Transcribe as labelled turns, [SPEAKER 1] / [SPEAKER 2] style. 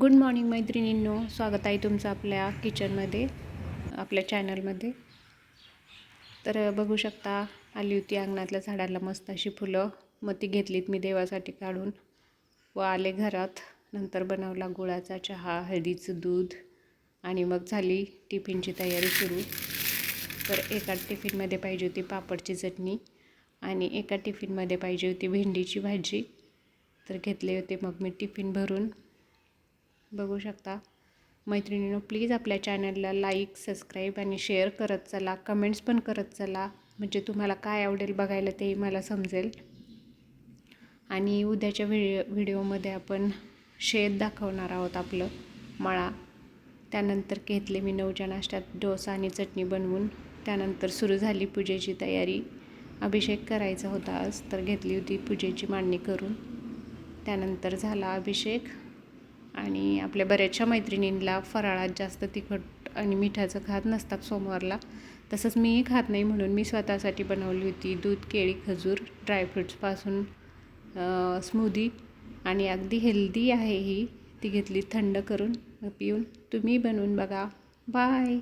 [SPEAKER 1] Good morning मैत्रिणींनो. स्वागत आहे तुमचं आपल्या किचनमध्ये आपल्या चॅनलमध्ये तर बघू शकता आली होती अंगणातल्या झाडाला मस्त अशी फुलं. मग ती घेतलीत मी देवासाठी काढून. व आले घरात. नंतर बनवला गुळाचा चहा हळदीचं दूध आणि मग झाली टिफिनची तयारी सुरू. तर एका टिफिनमध्ये पाहिजे होती पापडची चटणी आणि एका टिफिनमध्ये पाहिजे होती भेंडीची भाजी. तर घेतले होते मग मी टिफिन भरून. बघू शकता. मैत्रिणींनो प्लीज आपल्या चॅनलला लाईक सबस्क्राईब आणि शेअर करत चला. कमेंट्स पण करत चला. म्हणजे तुम्हाला काय आवडेल बघायला तेही मला समजेल. आणि उद्याच्या व्हिडिओ व्हिडिओमध्ये आपण शेत दाखवणार आहोत आपलं मळा. त्यानंतर घेतले मी नऊच्या नाश्त्यात डोसा आणि चटणी बनवून. त्यानंतर सुरू झाली पूजेची तयारी. अभिषेक करायचा होता आज तर घेतली होती पूजेची मांडणी करून. त्यानंतर झाला अभिषेक. आणि आपल्या बऱ्याचशा मैत्रिणींना फराळात जास्त तिखट आणि मिठाचं खात नसतात सोमवारला. तसंच मीही खात नाही म्हणून मी स्वतःसाठी बनवली होती दूध केळी खजूर ड्रायफ्रूट्सपासून स्मूदी आणि अगदी हेल्दी आहे ही. ती घेतली थंड करून पिऊन. तुम्ही बनवून बघा. बाय